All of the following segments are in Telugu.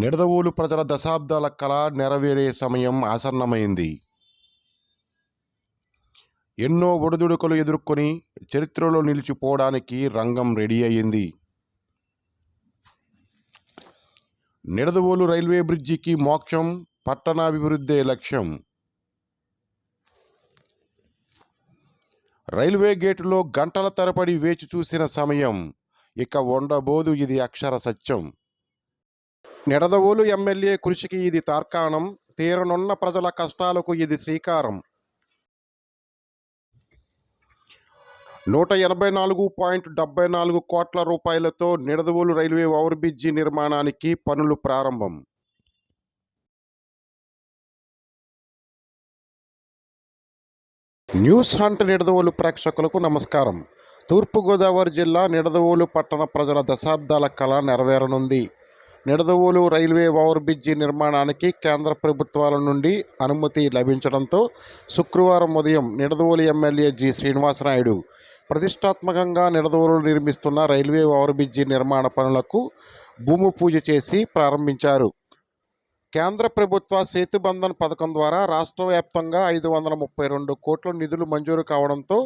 నిడదవోలు ప్రజల దశాబ్దాల కళ నెరవేరే సమయం ఆసన్నమైంది. ఎన్నో ఒడిదుడుకులు ఎదుర్కొని చరిత్రలో నిలిచిపోవడానికి రంగం రెడీ అయ్యింది. నిడదవోలు రైల్వే బ్రిడ్జికి మోక్షం పట్టణాభివృద్ధే లక్ష్యం. రైల్వే గేటులో గంటల తరబడి వేచి చూసిన సమయం. ఇక ఉండబోదు ఇది అక్షర సత్యం. నిడదవోలు ఎమ్మెల్యే కృషికి ఇది తార్కాణం తీరనున్న ప్రజల కష్టాలకు ఇది శ్రీకారం. నూట ఎనభై నాలుగు పాయింట్ డెబ్బై నాలుగు కోట్ల రూపాయలతో నిడదవోలు రైల్వే ఓవర్ బ్రిడ్జి నిర్మాణానికి పనులు ప్రారంభం. న్యూస్ హంట్ నిడదవోలు ప్రేక్షకులకు నమస్కారం. తూర్పుగోదావరి జిల్లా నిడదవోలు పట్టణ ప్రజల దశాబ్దాల కళ నెరవేరనుంది. నిడదవోలు రైల్వే ఓవర్ బ్రిడ్జి నిర్మాణానికి కేంద్ర ప్రభుత్వాల నుండి అనుమతి లభించడంతో శుక్రవారం ఉదయం నిడదవోలు ఎమ్మెల్యే జి. శ్రీనివాసనాయుడు ప్రతిష్టాత్మకంగా నిడదవోలు నిర్మిస్తున్న రైల్వే ఓవర్ బ్రిడ్జి నిర్మాణ పనులకు భూమి పూజ చేసి ప్రారంభించారు. కేంద్ర ప్రభుత్వ సేతుబంధన్ పథకం ద్వారా రాష్ట్ర వ్యాప్తంగా ఐదు వందల ముప్పై రెండు కోట్ల నిధులు మంజూరు కావడంతో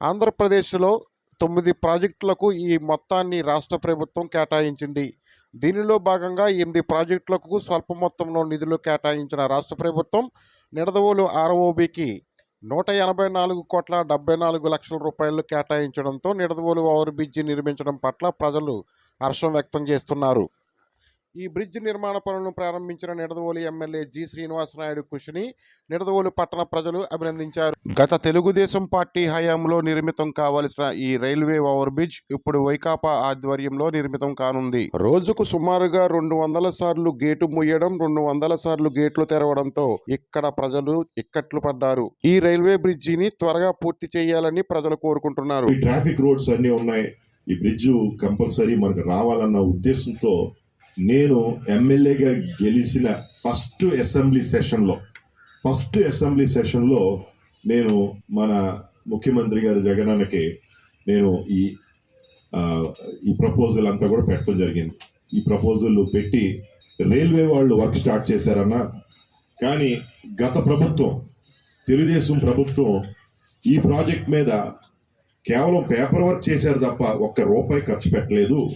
ఆంధ్రప్రదేశ్లో తొమ్మిది ప్రాజెక్టులకు ఈ మొత్తాన్ని రాష్ట్ర ప్రభుత్వం కేటాయించింది. దీనిలో భాగంగా ఎనిమిది ప్రాజెక్టులకు స్వల్ప మొత్తంలో నిధులు కేటాయించిన రాష్ట్ర ప్రభుత్వం నిడదవోలు ఆర్ఓబికి నూట ఎనభై నాలుగు కోట్ల డెబ్బై నాలుగు లక్షల రూపాయలు కేటాయించడంతో నిడదవోలు ఓవర్ బ్రిడ్జి నిర్మించడం పట్ల ప్రజలు హర్షం వ్యక్తం చేస్తున్నారు. ఈ బ్రిడ్జ్ నిర్మాణ పనులను ప్రారంభించిన నిడదవోలు ఎమ్మెల్యే జి శ్రీనివాసనాయుడు కృషిని నిడదవోలు పట్టణ ప్రజలు అభినందించారు. గత తెలుగుదేశం పార్టీ హయాంలో నిర్మితం కావలసిన ఈ రైల్వే ఓవర్ బ్రిడ్జ్ ఇప్పుడు వైకాపా ఆధ్వర్యంలో నిర్మితం కానుంది. రోజుకు సుమారుగా రెండు వందల సార్లు గేటు ముయ్యడం రెండు వందల సార్లు గేట్లు తెరవడంతో ఇక్కడ ప్రజలు ఇక్కట్లు పడ్డారు. ఈ రైల్వే బ్రిడ్జిని త్వరగా పూర్తి చేయాలని ప్రజలు కోరుకుంటున్నారు. ట్రాఫిక్ రోడ్స్ అన్ని ఉన్నాయి. ఈ బ్రిడ్జ్ కంపల్సరీ మనకు రావాలన్న ఉద్దేశంతో నేను ఎమ్మెల్యేగా గెలిచిన ఫస్ట్ అసెంబ్లీ సెషన్లో ఫస్ట్ అసెంబ్లీ సెషన్లో నేను మన ముఖ్యమంత్రి గారి జగనన్నకి నేను ఈ ఈ ప్రపోజల్ అంతా కూడా పెట్టడం జరిగింది. ఈ ప్రపోజల్ పెట్టి రైల్వే వాళ్ళు వర్క్ స్టార్ట్ చేశారన్న కానీ గత ప్రభుత్వం తెలుగుదేశం ప్రభుత్వం ఈ ప్రాజెక్ట్ మీద కేవలం పేపర్ వర్క్ చేశారు తప్ప ఒక్క రూపాయి ఖర్చు పెట్టలేదు.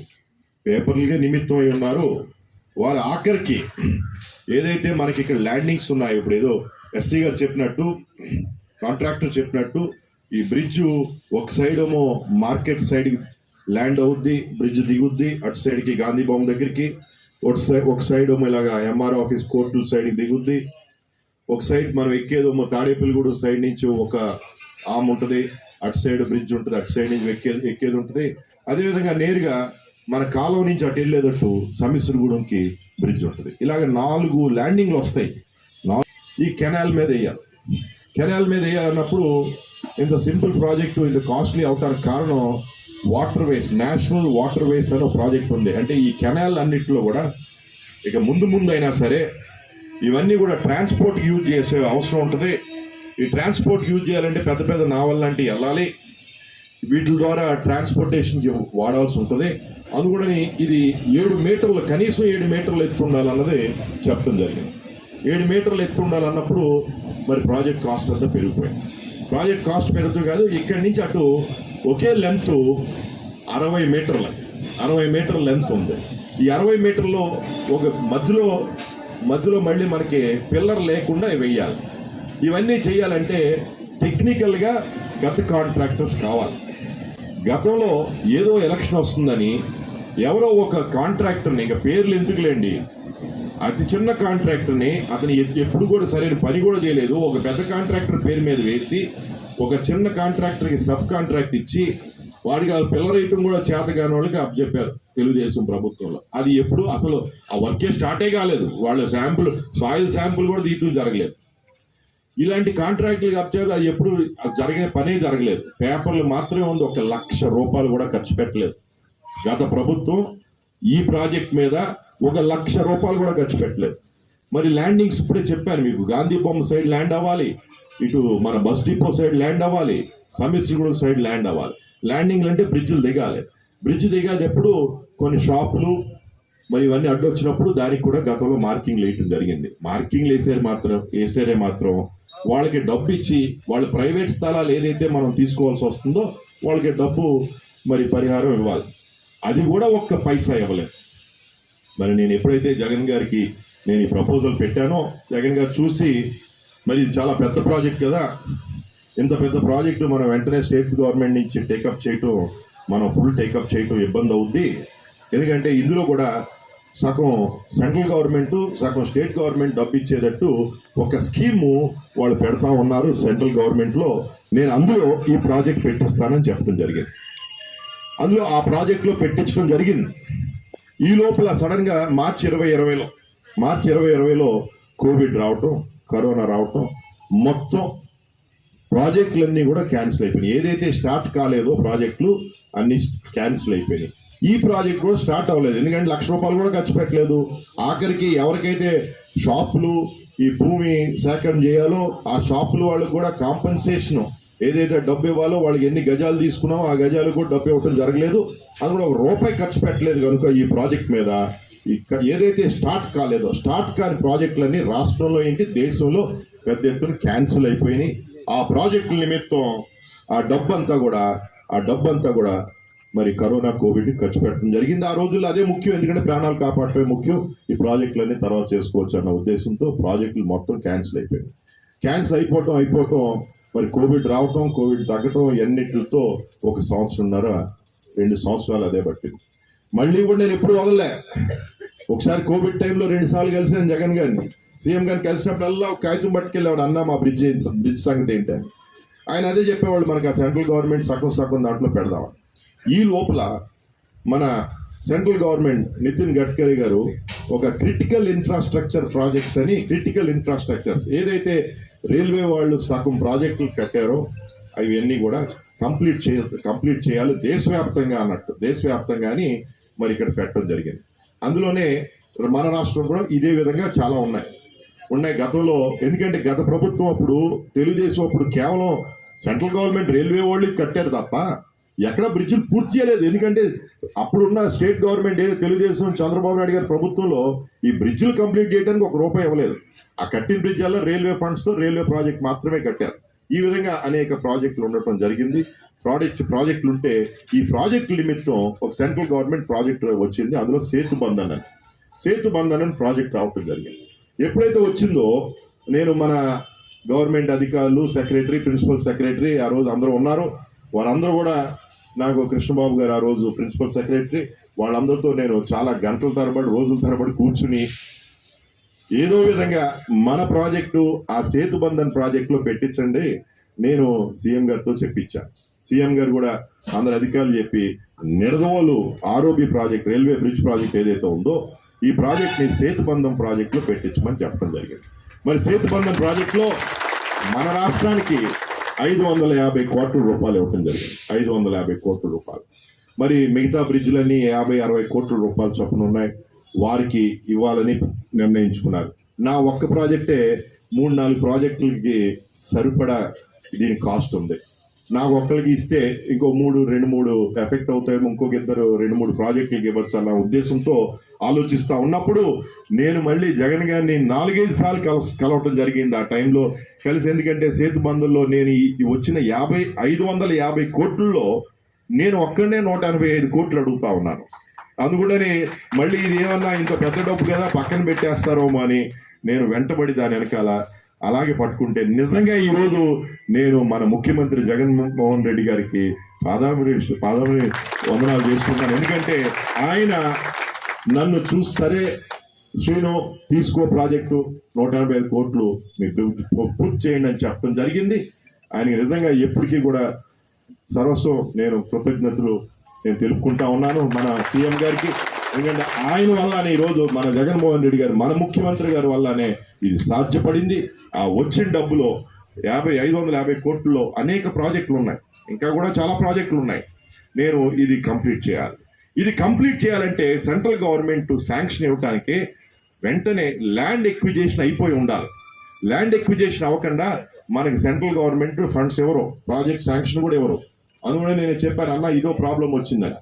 పేపర్లుగా నిమిత్తం అయి ఉన్నారు. వారి ఆఖరికి ఏదైతే మనకి ఇక్కడ ల్యాండింగ్స్ ఉన్నాయో ఇప్పుడు ఏదో ఎస్సీ గారు చెప్పినట్టు కాంట్రాక్టర్ చెప్పినట్టు ఈ బ్రిడ్జ్ ఒక సైడ్ ఏమో మార్కెట్ సైడ్ ల్యాండ్ అవుద్ది బ్రిడ్జ్ దిగుద్ది అటు సైడ్కి గాంధీ భవన్ దగ్గరికి ఒక సైడ్ ఒక సైడ్ ఏమో ఇలాగా ఎంఆర్ ఆఫీస్ కోర్టు సైడ్ దిగుద్ది. ఒక సైడ్ మనం ఎక్కేదేమో తాడేపల్లిగూడ సైడ్ నుంచి ఒక ఆమ్ ఉంటుంది అటు సైడ్ బ్రిడ్జ్ ఉంటుంది అటు సైడ్ నుంచి ఎక్కేది ఎక్కేది ఉంటుంది. అదేవిధంగా నేరుగా మన కాలం నుంచి అటు వెళ్ళేటట్టు సమిశ్రగూడెంకి బ్రిడ్జ్ ఉంటుంది. ఇలాగ నాలుగు ల్యాండింగ్లు వస్తాయి. నా- ఈ కెనాల్ మీద వేయాలి. కెనాల్ మీద వేయాలన్నప్పుడు ఇంత సింపుల్ ప్రాజెక్టు ఇంత కాస్ట్లీ అవటానికి కారణం waterways national waterways అనే ప్రాజెక్ట్ ఉంది. అంటే ఈ కెనాల్ అన్నింటిలో కూడా ఇక ముందు ముందు అయినా సరే ఇవన్నీ కూడా ట్రాన్స్పోర్ట్ యూజ్ చేసే అవసరం ఉంటుంది. ఈ ట్రాన్స్పోర్ట్ యూజ్ చేయాలంటే పెద్ద పెద్ద నావల్ లాంటివి వెళ్ళాలి. వీటి ద్వారా ట్రాన్స్పోర్టేషన్ వాడాల్సి ఉంటుంది. అందుకని ఇది ఏడు మీటర్లు కనీసం ఏడు మీటర్లు ఎత్తు ఉండాలన్నది చెప్పడం జరిగింది. ఏడు మీటర్లు ఎత్తు ఉండాలన్నప్పుడు మరి ప్రాజెక్ట్ కాస్ట్ అంతా పెరిగిపోయింది. ప్రాజెక్ట్ కాస్ట్ పెరుగుతుంది కాదు ఇక్కడి నుంచి అటు ఒకే లెంత్ అరవై మీటర్ల అరవై మీటర్ల లెంత్ ఉంది. ఈ అరవై మీటర్లో ఒక మధ్యలో మధ్యలో మళ్ళీ మనకి పిల్లర్ లేకుండా వెయ్యాలి ఇవన్నీ చేయాలంటే టెక్నికల్గా గత కాంట్రాక్టర్స్ కావాలి. గతంలో ఏదో ఎలక్షన్ వస్తుందని ఎవరో ఒక కాంట్రాక్టర్ని ఇంకా పేర్లు ఎందుకులేండి? అతి చిన్న కాంట్రాక్టర్ని అతను ఎప్పుడు కూడా సరైన పని కూడా చేయలేదు. ఒక పెద్ద కాంట్రాక్టర్ పేరు మీద వేసి ఒక చిన్న కాంట్రాక్టర్కి సబ్ కాంట్రాక్ట్ ఇచ్చి వాడికి ఆ పిల్లర్ కూడా చేత కాని వాళ్ళకి అప్పచెప్పారు తెలుగుదేశం ప్రభుత్వంలో. అది ఎప్పుడు అసలు ఆ వర్కే స్టార్టే కాలేదు. వాళ్ళ శాంపుల్ సాయిల్ శాంపుల్ కూడా తీయటం జరగలేదు. ఇలాంటి కాంట్రాక్టులు కప్పారు అది ఎప్పుడు అది జరిగిన పనే జరగలేదు. పేపర్లు మాత్రమే ఉంది ఒక లక్ష రూపాయలు కూడా ఖర్చు పెట్టలేదు. గత ప్రభుత్వం ఈ ప్రాజెక్ట్ మీద ఒక లక్ష రూపాయలు కూడా ఖర్చు పెట్టలేదు. మరి ల్యాండింగ్స్ ఇప్పుడే చెప్పాను మీకు గాంధీ బొమ్మ సైడ్ ల్యాండ్ అవ్వాలి ఇటు మన బస్ డిపో సైడ్ ల్యాండ్ అవ్వాలి సమిశ్రీగూడెం సైడ్ ల్యాండ్ అవ్వాలి. ల్యాండింగ్లు అంటే బ్రిడ్జ్లు దిగాలి. బ్రిడ్జ్ దిగాలి ఎప్పుడు కొన్ని షాపులు మరి ఇవన్నీ అడ్డొచ్చినప్పుడు దానికి కూడా గతంలో మార్కింగ్ వేయటం జరిగింది. మార్కింగ్లు వేసారు మాత్రం వేసారే మాత్రం వాళ్ళకి డబ్బు ఇచ్చి వాళ్ళ ప్రైవేట్ స్థలాలు ఏదైతే మనం తీసుకోవాల్సి వస్తుందో వాళ్ళకి డబ్బు మరి పరిహారం ఇవ్వాలి. అది కూడా ఒక్క పైసా ఇవ్వలేదు. మరి నేను ఎప్పుడైతే జగన్ గారికి నేను ఈ ప్రపోజల్ పెట్టానో జగన్ గారు చూసి మరి ఇది చాలా పెద్ద ప్రాజెక్ట్ కదా ఇంత పెద్ద ప్రాజెక్టు మనం వెంటనే స్టేట్ గవర్నమెంట్ నుంచి టేకప్ చేయటం మనం ఫుల్ టేకప్ చేయటం ఇబ్బంది అవుద్ది. ఎందుకంటే ఇందులో కూడా సగం సెంట్రల్ గవర్నమెంట్ సగం స్టేట్ గవర్నమెంట్ డబ్బు ఇచ్చేటట్టు ఒక స్కీము వాళ్ళు పెడతా ఉన్నారు సెంట్రల్ గవర్నమెంట్లో. నేను అందులో ఈ ప్రాజెక్ట్ పెట్టిస్తానని చెప్పడం జరిగింది. అందులో ఆ ప్రాజెక్ట్లో పెట్టించడం జరిగింది. ఈ లోపల సడన్గా మార్చి ఇరవై ఇరవైలో మార్చి ఇరవై ఇరవైలో కోవిడ్ రావటం కరోనా రావటం మొత్తం ప్రాజెక్టులన్నీ కూడా క్యాన్సిల్ అయిపోయినాయి. ఏదైతే స్టార్ట్ కాలేదో ప్రాజెక్టులు అన్నీ క్యాన్సిల్ అయిపోయినాయి. ఈ ప్రాజెక్ట్ కూడా స్టార్ట్ అవ్వలేదు. ఎందుకంటే లక్ష రూపాయలు కూడా ఖర్చు పెట్టలేదు. ఆఖరికి ఎవరికైతే షాపులు ఈ భూమి సేకరణ చేయాలో ఆ షాపులు వాళ్ళకి కూడా కాంపన్సేషన్ ఏదైతే డబ్బు ఇవ్వాలో వాళ్ళకి ఎన్ని గజాలు తీసుకున్నామో ఆ గజాలు కూడా డబ్బు ఇవ్వటం జరగలేదు. అది కూడా ఒక రూపాయి ఖర్చు పెట్టలేదు కనుక ఈ ప్రాజెక్ట్ మీద. ఏదైతే స్టార్ట్ కాలేదో స్టార్ట్ కాని ప్రాజెక్టులన్నీ రాష్ట్రంలో ఏంటి దేశంలో పెద్ద ఎత్తున క్యాన్సిల్ అయిపోయినాయి. ఆ ప్రాజెక్టుల నిమిత్తం ఆ డబ్బంతా కూడా ఆ డబ్బంతా కూడా మరి కరోనా కోవిడ్ ఖర్చు పెట్టడం జరిగింది. ఆ రోజుల్లో అదే ముఖ్యం. ఎందుకంటే ప్రాణాలు కాపాడటమే ముఖ్యం. ఈ ప్రాజెక్టులన్నీ తర్వాత చేసుకోవచ్చు అన్న ఉద్దేశంతో ప్రాజెక్టులు మొత్తం క్యాన్సిల్ అయిపోయింది క్యాన్సిల్ అయిపోవటం అయిపోవటం మరి కోవిడ్ రావటం కోవిడ్ తగ్గటం ఎన్నిటితో ఒక సంవత్సరంన్నర రెండు సంవత్సరాలు అదే పట్టింది. మళ్ళీ కూడా నేను ఎప్పుడు వదలలే. ఒకసారి కోవిడ్ టైంలో రెండు సార్లు నేను జగన్ గారిని. సీఎం గారిని కలిసినప్పుడల్లా ఒక కాగితం పట్టుకెళ్ళేవాడు అన్న మా బ్రిడ్జ్ బ్రిడ్జ్ సంగతి ఏంటి ఆయన అదే చెప్పేవాళ్ళు మనకి ఆ సెంట్రల్ గవర్నమెంట్ సగం సగం దాంట్లో పెడదామని. ఈ లోపల మన సెంట్రల్ గవర్నమెంట్ నితిన్ గడ్కరీ గారు ఒక క్రిటికల్ ఇన్ఫ్రాస్ట్రక్చర్ ప్రాజెక్ట్స్ అని క్రిటికల్ ఇన్ఫ్రాస్ట్రక్చర్స్ ఏదైతే రైల్వే వాళ్ళు సగం ప్రాజెక్టులు కట్టారో అవన్నీ కూడా కంప్లీట్ చే కంప్లీట్ చేయాలి దేశవ్యాప్తంగా అన్నట్టు. దేశవ్యాప్తంగా అని మరి ఇక్కడ పెట్టడం జరిగింది. అందులోనే మన రాష్ట్రం కూడా ఇదే విధంగా చాలా ఉన్నాయి. ఉన్నాయి గతంలో ఎందుకంటే గత ప్రభుత్వం అప్పుడు తెలుగుదేశం అప్పుడు కేవలం సెంట్రల్ గవర్నమెంట్ రైల్వే వాళ్ళు కట్టారు తప్ప ఎక్కడ బ్రిడ్జిలు పూర్తి చేయలేదు. ఎందుకంటే అప్పుడున్న స్టేట్ గవర్నమెంట్ ఏదో తెలుగుదేశం చంద్రబాబు నాయుడు గారి ప్రభుత్వంలో ఈ బ్రిడ్జిలు కంప్లీట్ చేయడానికి ఒక రూపాయి ఇవ్వలేదు. ఆ కట్టిన బ్రిడ్జల్లో రైల్వే ఫండ్స్తో రైల్వే ప్రాజెక్ట్ మాత్రమే కట్టారు. ఈ విధంగా అనేక ప్రాజెక్టులు ఉండటం జరిగింది. ప్రాజెక్ట్ ప్రాజెక్టులు ఉంటే ఈ ప్రాజెక్టు నిమిత్తం ఒక సెంట్రల్ గవర్నమెంట్ ప్రాజెక్ట్ వచ్చింది. అందులో సేతు బంధన్ అని. సేతు బంధన్ అని ప్రాజెక్ట్ రావటం జరిగింది. ఎప్పుడైతే వచ్చిందో నేను మన గవర్నమెంట్ అధికారులు సెక్రటరీ ప్రిన్సిపల్ సెక్రటరీ ఆ రోజు అందరూ ఉన్నారు. వారందరూ కూడా నాకు కృష్ణబాబు గారు ఆ రోజు ప్రిన్సిపల్ సెక్రటరీ వాళ్ళందరితో నేను చాలా గంటల తరబడి రోజుల తరబడి కూర్చుని ఏదో విధంగా మన ప్రాజెక్టు ఆ సేతు బంధన్ ప్రాజెక్టులో పెట్టించండి నేను సీఎం గారితో చెప్పించాను సీఎం గారు కూడా అందరు అధికారులు చెప్పి నిడదవోలు ఆరోగ్య ప్రాజెక్ట్ రైల్వే బ్రిడ్జ్ ప్రాజెక్ట్ ఏదైతే ఉందో ఈ ప్రాజెక్ట్ని సేతుబంధం ప్రాజెక్టులో పెట్టించమని చెప్పడం జరిగింది. మరి సేతుబంధం ప్రాజెక్టులో మన రాష్ట్రానికి ఐదు వందల యాభై కోట్ల రూపాయలు ఇవ్వటం జరిగింది. ఐదు వందల యాభై కోట్ల రూపాయలు. మరి మిగతా బ్రిడ్జ్లన్నీ యాభై అరవై కోట్ల రూపాయలు చొప్పున ఉన్నాయి. వారికి ఇవ్వాలని నిర్ణయించుకున్నారు. నా ఒక్క ప్రాజెక్టే మూడు నాలుగు ప్రాజెక్టులకి సరిపడా దీని కాస్ట్ ఉంది. నాకు ఒక్కరికి ఇస్తే ఇంకో మూడు రెండు మూడు ఎఫెక్ట్ అవుతాయేమో ఇంకొక ఇద్దరు రెండు మూడు ప్రాజెక్టులకి ఇవ్వచ్చు అన్న ఉద్దేశంతో ఆలోచిస్తా ఉన్నప్పుడు నేను మళ్ళీ జగన్ గారిని నాలుగైదు సార్లు కల కలవటం జరిగింది ఆ టైంలో. కలిసి ఎందుకంటే సేతు బంధుల్లో నేను వచ్చిన యాభై ఐదు వందల యాభై కోట్లలో నేను ఒక్కడనే నూట ఎనభై ఐదు కోట్లు అడుగుతా ఉన్నాను. అందుకనే మళ్ళీ ఇది ఏమన్నా ఇంత పెద్ద డబ్బు కదా పక్కన పెట్టేస్తారోమో అని నేను వెంటబడి దాని వెనకాల అలాగే పట్టుకుంటే నిజంగా ఈరోజు నేను మన ముఖ్యమంత్రి జగన్మోహన్ రెడ్డి గారికి పాదామి పాదాభి వందనాలు చేసుకుంటాను ఎందుకంటే ఆయన నన్ను చూసి సరే శ్రీను తీసుకో ప్రాజెక్టు నూట ఎనభై ఐదు కోట్లు మీకు పూర్తి చేయండి అని చెప్పడం జరిగింది. ఆయన నిజంగా ఎప్పటికీ కూడా సర్వస్వం నేను కృతజ్ఞతలు నేను తెలుపుకుంటా ఉన్నాను మన సీఎం గారికి. ఎందుకంటే ఆయన వల్లనే ఈరోజు మన జగన్మోహన్ రెడ్డి గారు మన ముఖ్యమంత్రి గారి వల్లనే ఇది సాధ్యపడింది. ఆ వచ్చిన డబ్బులో యాభై ఐదు వందల యాభై కోట్లలో అనేక ప్రాజెక్టులు ఉన్నాయి. ఇంకా కూడా చాలా ప్రాజెక్టులు ఉన్నాయి. నేను ఇది కంప్లీట్ చేయాలి. ఇది కంప్లీట్ చేయాలంటే సెంట్రల్ గవర్నమెంట్ శాంక్షన్ ఇవ్వడానికి వెంటనే ల్యాండ్ ఎక్విజేషన్ అయిపోయి ఉండాలి. ల్యాండ్ ఎక్విజేషన్ అవ్వకుండా మనకి సెంట్రల్ గవర్నమెంట్ ఫండ్స్ ఎవరు? ప్రాజెక్ట్ శాంక్షన్ కూడా ఎవరు? అందుకనే నేను చెప్పాను అన్న ఇదో ప్రాబ్లం వచ్చిందని.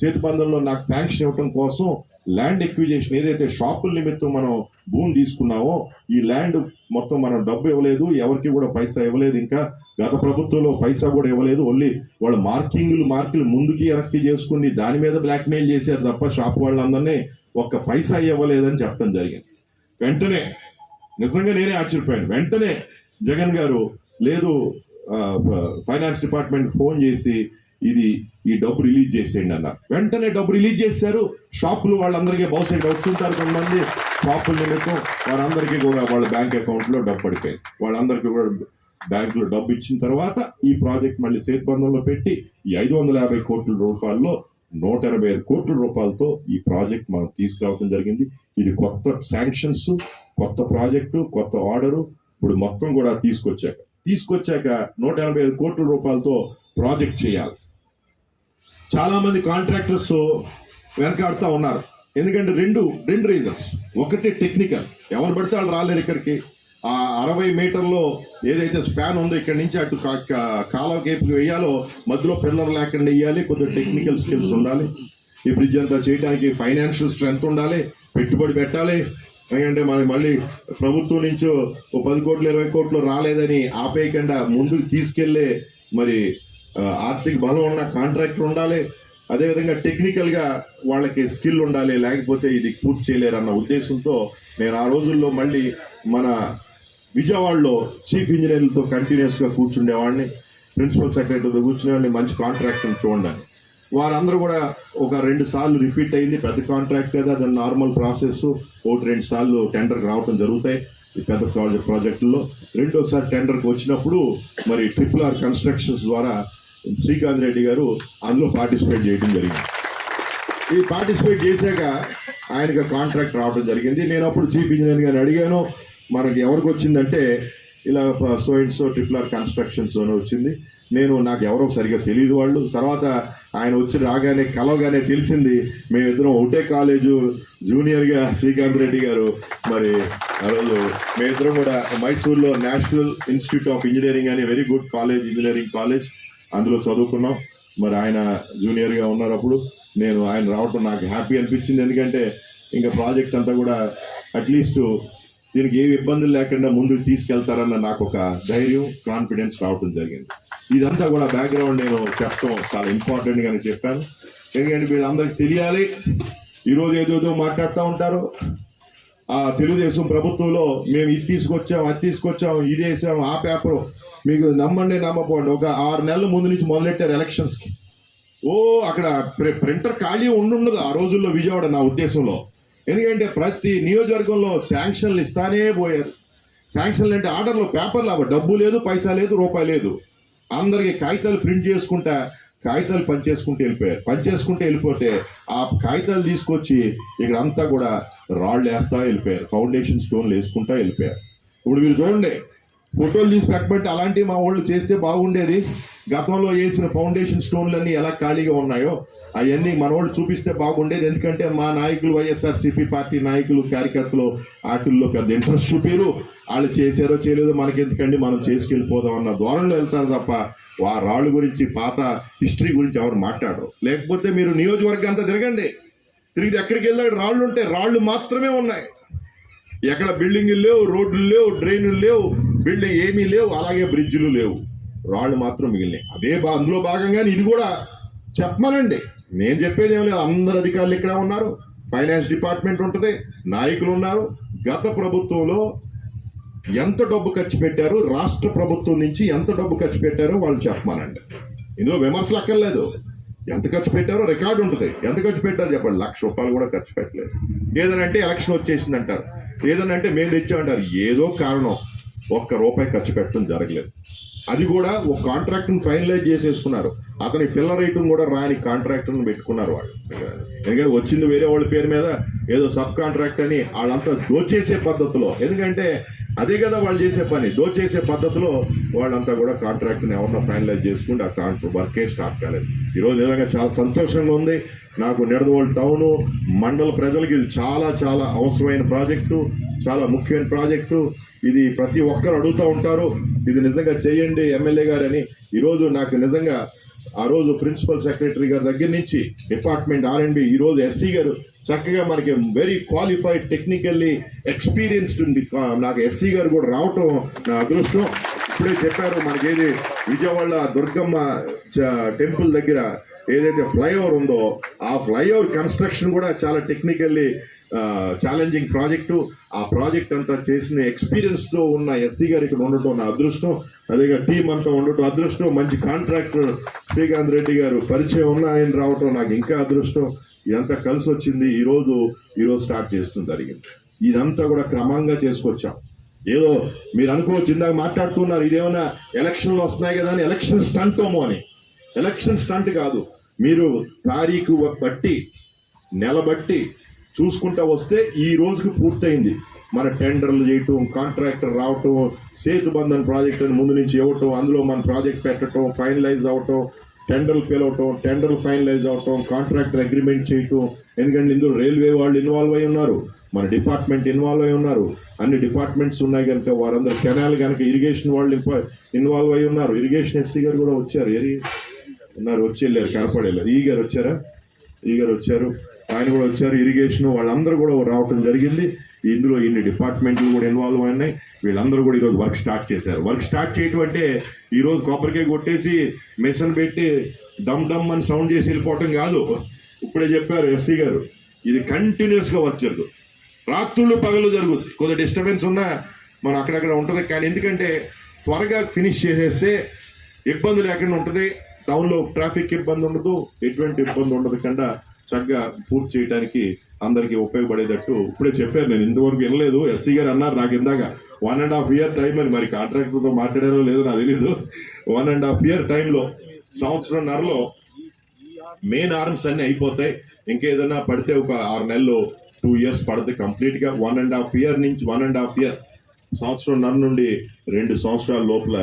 సేతుబంధంలో నాకు శాంక్షన్ ఇవ్వటం కోసం ల్యాండ్ ఎక్విజేషన్ ఏదైతే షాపుల నిమిత్తం మనం భూమి తీసుకున్నామో ఈ ల్యాండ్ మొత్తం మనం డబ్బు ఇవ్వలేదు ఎవరికి కూడా పైసా ఇవ్వలేదు ఇంకా. గత ప్రభుత్వంలో పైసా కూడా ఇవ్వలేదు ఓన్లీ వాళ్ళ మార్కింగ్లు మార్కులు ముందుకి వెనక్కి చేసుకుని దాని మీద బ్లాక్మెయిల్ చేశారు తప్ప షాప్ వాళ్ళందరినీ ఒక్క పైసా ఇవ్వలేదని చెప్పడం జరిగింది. వెంటనే నిజంగా నేనే ఆశ్చర్యపోయాను. వెంటనే జగన్ గారు లేదు ఫైనాన్స్ డిపార్ట్మెంట్ ఫోన్ చేసి ఇది ఈ డబ్బు రిలీజ్ చేసేయండి అన్నారు వెంటనే డబ్బు రిలీజ్ చేశారు. షాపులు వాళ్ళందరికీ బహుశా ఇక్కడ వచ్చుంటారు కొంతమంది. షాపుల నిమిత్తం వారందరికీ కూడా వాళ్ళ బ్యాంక్ అకౌంట్లో డబ్బు పడిపోయింది. వాళ్ళందరికీ కూడా బ్యాంకులో డబ్బు ఇచ్చిన తర్వాత ఈ ప్రాజెక్ట్ మళ్ళీ సేతుబంధంలో పెట్టి ఈ ఐదు వందల యాభై కోట్ల రూపాయల్లో నూట ఎనభై ఐదు కోట్ల రూపాయలతో ఈ ప్రాజెక్ట్ మనం తీసుకురావడం జరిగింది. ఇది కొత్త శాంక్షన్స్ కొత్త ప్రాజెక్టు కొత్త ఆర్డరు ఇప్పుడు మొత్తం కూడా తీసుకొచ్చాక తీసుకొచ్చాక నూట ఎనభై ఐదు కోట్ల రూపాయలతో ప్రాజెక్ట్ చేయాలి. చాలామంది కాంట్రాక్టర్స్ వెనకాడుతూ ఉన్నారు. ఎందుకంటే రెండు రెండు రీజన్స్ ఒకటి టెక్నికల్ ఎవరు పడితే వాళ్ళు రాలేరు ఇక్కడికి. ఆ అరవై మీటర్లో ఏదైతే స్పాన్ ఉందో ఇక్కడ నుంచి అటు కాలకేపు కాలువ కేపుకి వేయాలో మధ్యలో పిల్లర్ లేకుండా వేయాలి కొద్దిగా టెక్నికల్ స్కిల్స్ ఉండాలి. ఈ బ్రిడ్జ్ అంతా చేయడానికి ఫైనాన్షియల్ స్ట్రెంగ్త్ ఉండాలి పెట్టుబడి పెట్టాలి. ఎందుకంటే మనకి మళ్ళీ ప్రభుత్వం నుంచి ఓ పది కోట్లు ఇరవై కోట్లు రాలేదని ఆపేయకుండా ముందుకు తీసుకెళ్ళే మరి ఆర్థిక బలం ఉన్న కాంట్రాక్టర్ ఉండాలి. అదేవిధంగా టెక్నికల్గా వాళ్ళకి స్కిల్ ఉండాలి. లేకపోతే ఇది పూర్తి చేయలేరు అన్న ఉద్దేశంతో నేను ఆ రోజుల్లో మళ్ళీ మన విజయవాడలో చీఫ్ ఇంజనీర్లతో కంటిన్యూస్గా కూర్చుండేవాడిని. ప్రిన్సిపల్ సెక్రటరీతో కూర్చునేవాడిని. మంచి కాంట్రాక్ట్ని చూడండి వారందరూ కూడా ఒక రెండు సార్లు రిపీట్ అయింది. పెద్ద కాంట్రాక్ట్ కదా. దాని నార్మల్ ప్రాసెస్ ఒకటి రెండు సార్లు టెండర్కి రావడం జరుగుతాయి ఈ పెద్ద ప్రాజెక్ట్ ప్రాజెక్టుల్లో రెండోసారి టెండర్కి వచ్చినప్పుడు మరి ట్రిపుల్ ఆర్ కన్స్ట్రక్షన్స్ ద్వారా శ్రీకాంత్ రెడ్డి గారు అందులో పార్టిసిపేట్ చేయడం జరిగింది. ఈ పార్టిసిపేట్ చేశాక ఆయనకి కాంట్రాక్ట్ రావడం జరిగింది. నేను అప్పుడు చీఫ్ ఇంజనీర్ గారిని అడిగాను మనకి ఎవరికి వచ్చిందంటే ఇలా so and so triple R constructions అని వచ్చింది. నేను నాకు ఎవరో సరిగా తెలియదు వాళ్ళు. తర్వాత ఆయన వచ్చి రాగానే కలవగానే తెలిసింది మేమిద్దరం ఒకటే కాలేజు జూనియర్గా శ్రీకాంత్ రెడ్డి గారు మరి ఆ రోజు మేమిద్దరం కూడా మైసూర్లో నేషనల్ ఇన్స్టిట్యూట్ ఆఫ్ ఇంజనీరింగ్ అనే very good college engineering college అందులో చదువుకున్నాం. మరి ఆయన జూనియర్గా ఉన్నారప్పుడు నేను ఆయన రావటం నాకు హ్యాపీ అనిపించింది. ఎందుకంటే ఇంకా ప్రాజెక్ట్ అంతా కూడా అట్లీస్ట్ దీనికి ఏ ఇబ్బందులు లేకుండా ముందుకు తీసుకెళ్తారన్న నాకు ఒక ధైర్యం కాన్ఫిడెన్స్ రావటం జరిగింది. ఇదంతా కూడా బ్యాక్గ్రౌండ్ నేను చెప్పడం చాలా ఇంపార్టెంట్ గానే చెప్పాను. ఎందుకంటే వీళ్ళందరికీ తెలియాలి ఈరోజు ఏదేదో మాట్లాడుతూ ఉంటారు. ఆ తెలుగుదేశం ప్రభుత్వంలో మేము ఇది తీసుకొచ్చాం అది తీసుకొచ్చాం ఇది వేసాం ఆ పేపర్ మీకు నమ్మండి నమ్మపోండి ఒక ఆరు నెలల ముందు నుంచి మొదలెట్టారు ఎలక్షన్స్కి. ఓ అక్కడ ప్రి- ప్రింటర్ ఖాళీ ఉండుండదు ఆ రోజుల్లో విజయవాడ నా ఉద్దేశంలో. ఎందుకంటే ప్రతి నియోజకవర్గంలో శాంక్షన్లు ఇస్తానే పోయారు. శాంక్షన్లు అంటే ఆర్డర్లో పేపర్లు అవ డబ్బు లేదు పైసా లేదు రూపాయి లేదు. అందరికి కాగితాలు ప్రింట్ చేసుకుంటా కాగితాలు పనిచేసుకుంటూ వెళ్ళిపోయారు. పనిచేసుకుంటూ వెళ్ళిపోతే ఆ కాగితాలు తీసుకొచ్చి ఇక్కడ అంతా కూడా రాళ్ళు వేస్తా వెళ్ళిపోయారు. ఫౌండేషన్ స్టోన్లు వేసుకుంటా వెళ్ళిపోయారు. ఇప్పుడు మీరు చూడండి ఫోటోలు తీసి పెట్టబట్టి అలాంటివి మా వాళ్ళు చేస్తే బాగుండేది. గతంలో వేసిన ఫౌండేషన్ స్టోన్లన్నీ ఎలా ఖాళీగా ఉన్నాయో అవన్నీ మన వాళ్ళు చూపిస్తే బాగుండేది. ఎందుకంటే మా నాయకులు వైఎస్ఆర్సీపీ పార్టీ నాయకులు కార్యకర్తలు వాటిల్లో పెద్ద ఇంట్రెస్ట్ చూపారు. వాళ్ళు చేశారో చేయలేదో మనకెందుకండి? మనం చేసుకెళ్ళిపోదాం అన్న ధోరణిలో వెళ్తారు తప్ప ఆ రాళ్ళు గురించి పాత హిస్టరీ గురించి ఎవరు మాట్లాడరు. లేకపోతే మీరు నియోజకవర్గం అంతా తిరగండి. తిరిగి ఎక్కడికి వెళ్ళాడు రాళ్ళు ఉంటే రాళ్ళు మాత్రమే ఉన్నాయి. ఎక్కడ బిల్డింగ్లు లేవు రోడ్లు లేవు డ్రైన్లు లేవు బిల్డింగ్ ఏమీ లేవు అలాగే బ్రిడ్జ్లు లేవు. రాళ్ళు మాత్రం మిగిలినాయి. అదే బా అందులో భాగంగానే ఇది కూడా చెప్పమనండి. నేను చెప్పేది ఏం లేదు. అందరు అధికారులు ఇక్కడ ఉన్నారు. ఫైనాన్స్ డిపార్ట్మెంట్ ఉంటుంది. నాయకులు ఉన్నారు. గత ప్రభుత్వంలో ఎంత డబ్బు ఖర్చు పెట్టారు రాష్ట్ర ప్రభుత్వం నుంచి ఎంత డబ్బు ఖర్చు పెట్టారో వాళ్ళు చెప్పమనండి. ఇందులో విమర్శలు అక్కర్లేదు. ఎంత ఖర్చు పెట్టారో రికార్డు ఉంటుంది. ఎంత ఖర్చు పెట్టారో చెప్పండి. లక్ష రూపాయలు కూడా ఖర్చు పెట్టలేదు. ఏదనంటే ఎలక్షన్ వచ్చేసింది అంటారు ఏదనంటే మేము తెచ్చామంటారు. ఏదో కారణం. ఒక్క రూపాయి ఖర్చు పెట్టడం జరగలేదు. అది కూడా ఒక కాంట్రాక్ట్ను ఫైనలైజ్ చేసేసుకున్నారు. అతని పిల్ల రేటును కూడా రాని కాంట్రాక్టర్ను పెట్టుకున్నారు వాళ్ళు. ఎందుకంటే వచ్చింది వేరే వాళ్ళ పేరు మీద ఏదో సబ్ కాంట్రాక్ట్ అని వాళ్ళంతా దోచేసే పద్ధతిలో ఎందుకంటే అదే కదా వాళ్ళు చేసే పని దోచేసే పద్ధతిలో వాళ్ళంతా కూడా కాంట్రాక్ట్ని ఎవరన్నా ఫైనలైజ్ చేసుకుంటే ఆ కాంట్రాక్ట్ వర్కే స్టార్ట్ కాలేదు. ఈరోజు నిజంగా చాలా సంతోషంగా ఉంది. నాకు నిడదవోలు టౌను మండల ప్రజలకి ఇది చాలా చాలా అవసరమైన ప్రాజెక్టు చాలా ముఖ్యమైన ప్రాజెక్టు ఇది ప్రతి ఒక్కరు అడుగుతూ ఉంటారు ఇది నిజంగా చేయండి ఎమ్మెల్యే గారని. ఈరోజు నాకు నిజంగా ఆ రోజు ప్రిన్సిపల్ సెక్రటరీ గారి దగ్గర నుంచి డిపార్ట్మెంట్ ఆర్ అండ్ బి ఈ ఎస్సీ గారు చక్కగా మనకి వెరీ క్వాలిఫైడ్ టెక్నికల్లీ ఎక్స్పీరియన్స్డ్ ఉంది. నాకు ఎస్సీ గారు కూడా రావటం నా అదృష్టం. ఇప్పుడే చెప్పారు మనకేది విజయవాడ దుర్గమ్మ టెంపుల్ దగ్గర ఏదైతే ఫ్లైఓవర్ ఉందో ఆ ఫ్లైఓవర్ కన్స్ట్రక్షన్ కూడా చాలా టెక్నికల్లీ ఛాలెంజింగ్ ప్రాజెక్టు ఆ ప్రాజెక్ట్ అంతా చేసిన ఎక్స్పీరియన్స్తో ఉన్న ఎస్సీ గారు ఇక్కడ ఉండటం నా అదృష్టం. అదేగా టీం అంతా ఉండటం అదృష్టం. మంచి కాంట్రాక్టర్ శ్రీకాంత్ రెడ్డి గారు పరిచయం ఉన్న ఆయన రావటం నాకు ఇంకా అదృష్టం. ఇదంతా కలిసి వచ్చింది. ఈరోజు ఈరోజు స్టార్ట్ చేస్తుంది జరిగింది ఇదంతా కూడా క్రమంగా చేసుకొచ్చాం. ఏదో మీరు అనుకోవచ్చు ఇందాక మాట్లాడుతున్నారు ఇదేమన్నా ఎలక్షన్లు వస్తున్నాయి కదా అని. ఎలక్షన్ స్టంట్మో అని. ఎలక్షన్ స్టంట్ కాదు. మీరు తారీఖు బట్టి నెల బట్టి చూసుకుంటా వస్తే ఈ రోజుకి పూర్తయింది. మన టెండర్లు చేయటం కాంట్రాక్టర్ రావటం సేతు బంధన్ ప్రాజెక్ట్ అని ముందు నుంచి ఇవ్వటం అందులో మన ప్రాజెక్ట్ పెట్టడం ఫైనలైజ్ అవటం టెండర్లు పిలవటం టెండర్లు ఫైనలైజ్ అవటం కాంట్రాక్టర్ అగ్రిమెంట్ చేయటం ఎందుకంటే ఇందులో రైల్వే వాళ్ళు ఇన్వాల్వ్ అయి ఉన్నారు మన డిపార్ట్మెంట్ ఇన్వాల్వ్ అయి ఉన్నారు అన్ని డిపార్ట్మెంట్స్ ఉన్నాయి కనుక వారందరూ కెనాల్ కనుక ఇరిగేషన్ వాళ్ళు ఇన్వాల్వ్ అయి ఉన్నారు. ఇరిగేషన్ ఎస్సీ గారు కూడా వచ్చారు. ఎరి ఉన్నారు వచ్చి వెళ్ళారు కనపడేలేదు. ఈ గారు వచ్చారా? ఈ గారు వచ్చారు. ఆయన కూడా వచ్చారు ఇరిగేషన్ వాళ్ళందరూ కూడా రావటం జరిగింది. ఇందులో ఇన్ని డిపార్ట్మెంట్లు కూడా ఇన్వాల్వ్ అయినాయి. వీళ్ళందరూ కూడా ఈరోజు వర్క్ స్టార్ట్ చేశారు. వర్క్ స్టార్ట్ చేయటం అంటే ఈరోజు కొబ్బరికాయ కొట్టేసి మిషన్ పెట్టి డమ్ డమ్ అని సౌండ్ చేసి వెళ్ళిపోవటం కాదు. ఇప్పుడే చెప్పారు ఎస్సీ గారు. ఇది కంటిన్యూస్గా వర్క్ జరుగుతుంది. రాత్రుళ్ళు పగలు జరుగుతుంది. కొద్దిగా డిస్టర్బెన్స్ ఉన్నా మనం అక్కడక్కడ ఉంటుంది. కానీ ఎందుకంటే త్వరగా ఫినిష్ చేసేస్తే ఇబ్బంది లేకుండా ఉంటుంది. టౌన్లో ట్రాఫిక్ ఇబ్బంది ఉండదు. ఎటువంటి ఇబ్బంది ఉండదు. కన్నా చక్కగా పూర్తి చేయడానికి అందరికీ ఉపయోగపడేటట్టు ఇప్పుడే చెప్పారు. నేను ఇంతవరకు వినలేదు. ఎస్సీ గారు అన్నారు నాకు ఇందాక one and half year time అని. మరి కాంట్రాక్టర్తో మాట్లాడారో లేదో నాకు తెలియదు వన్ అండ్ హాఫ్ ఇయర్ టైంలో సంవత్సరంన్నరలో మెయిన్ ఆర్మ్స్ అన్ని అయిపోతాయి. ఇంకేదైనా పడితే ఒక ఆరు నెలలు టూ ఇయర్స్ పడితే కంప్లీట్గా వన్ అండ్ హాఫ్ ఇయర్ నుంచి వన్ అండ్ హాఫ్ ఇయర్ సంవత్సరంన్నర నుండి రెండు సంవత్సరాల లోపల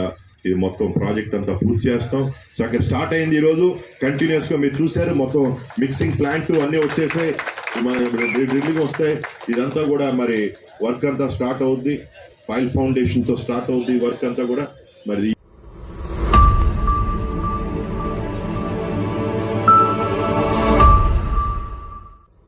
ఇది మొత్తం ప్రాజెక్ట్ అంతా పూర్తి చేస్తాం. చక్కగా స్టార్ట్ అయింది ఈరోజు కంటిన్యూస్గా మీరు చూసారు మొత్తం మిక్సింగ్ ప్లాంట్ అన్నీ వచ్చేసాయి. డ్రిల్లింగ్ వస్తాయి. ఇదంతా కూడా మరి వర్క్ అంతా స్టార్ట్ అవుద్ది. ఫైల్ ఫౌండేషన్తో స్టార్ట్ అవుద్ది వర్క్ అంతా కూడా. మరి